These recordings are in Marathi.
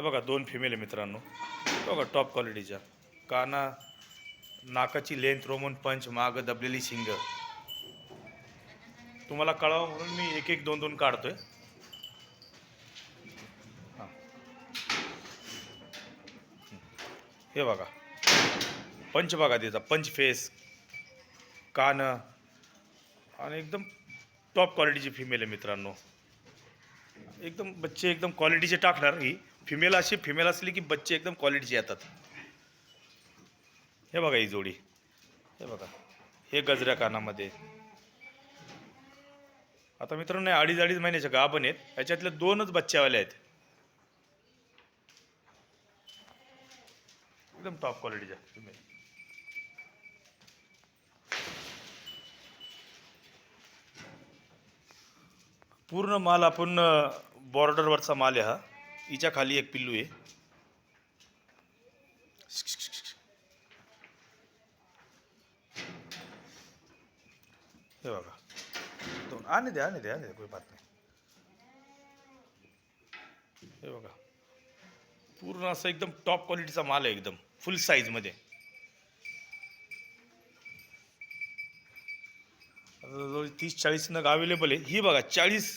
हे बघा दोन फिमेल आहे मित्रांनो. बघा टॉप क्वालिटीच्या काना नाकाची लेंथ रोमन पंच माग दबलेली शिंग. तुम्हाला कळावं म्हणून मी एक एक दोन दोन काढतोय. आहे हे बघा. पंच बघा त्याचा पंच फेस कान. आणि एकदम टॉप क्वालिटीची फिमेल आहे मित्रांनो. एकदम बच्चे एकदम क्वालिटीचे टाकणार ही. फिमेल अशी फिमेल असली की बच्चे एकदम क्वालिटीचे येतात. हे बघा ही जोडी. हे बघा. हे गजऱ्या कानामध्ये. आता मित्रांनो अडीच अडीच महिन्याच्या गाभण आहेत. याच्यातले दोनच बच्च्यावाले आहेत. एकदम टॉप क्वालिटीच्या फिमेल पूर्ण माल आपण बॉर्डरवरचा माल आहे हा. हिच्या खाली एक पिल्लू आहे. हे बघा. दोन आणि द्या आणि द्या आणि द्या कोई बात नाही. हे बघा. पूर्ण असं एकदम टॉप क्वालिटीचा माल आहे एकदम फुल साईजमध्ये तीस चाळीस नग अवेलेबल आहे. ही बघा चाळीस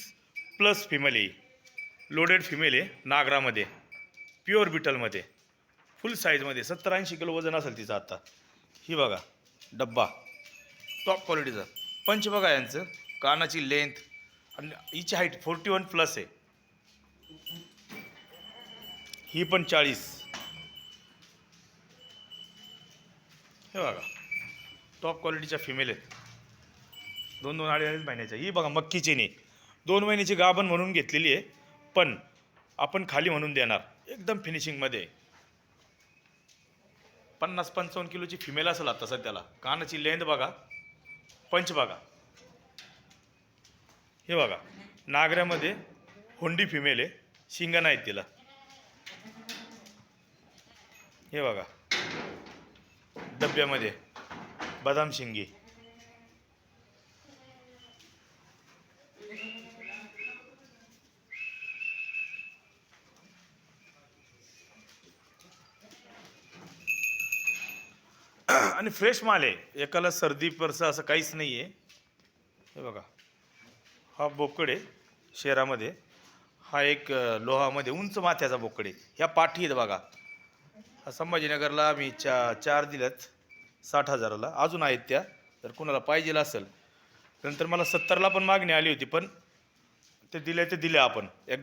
प्लस फिमेल आहे लोडेड फिमेल आहे नागरामध्ये. प्युअर बिटलमध्ये फुल साईजमध्ये सत्तर ऐंशी किलो वजन असेल तिचं आता. ही बघा डब्बा. टॉप क्वालिटीचा पंच बघा यांचं. कानाची लेंथ आणि हिची हाईट फोर्टी वन प्लस आहे. ही पण चाळीस. हे बघा. टॉप क्वालिटीच्या फिमेल आहेत. दोन दोन अडीच अडीच महिन्याच्या ही बघा मक्की चेनी दोन महिन्याची गाभण म्हणून घेतलेली आहे. पण आपण खाली म्हणून देणार एकदम फिनिशिंगमध्ये पन्नास पंचावन्न किलोची फिमेल असेल आता सध्याला. कानाची लेंथ बघा. पंच बघा. हे बघा. नागऱ्यामध्ये होंडी फिमेल आहे. शिंगा नाहीत तिला. हे बघा. डब्यामध्ये बदाम शिंगी. आणि फ्रेश माल आहे. एकाला सर्दी परसं असं काहीच नाही आहे हे बघा. हा बोकड आहे शहरामध्ये. हा एक लोहामध्ये उंच माथ्याचा बोकड आहे. ह्या पाठी आहेत बघा. हा संभाजीनगरला आम्ही चा चार दिल्यात. साठ हजाराला. अजून आहेत त्या. जर कुणाला पाहिजे असेल. नंतर मला सत्तरला पण मागणी आली होती पण ते दिले ते दिले आपण. एकदा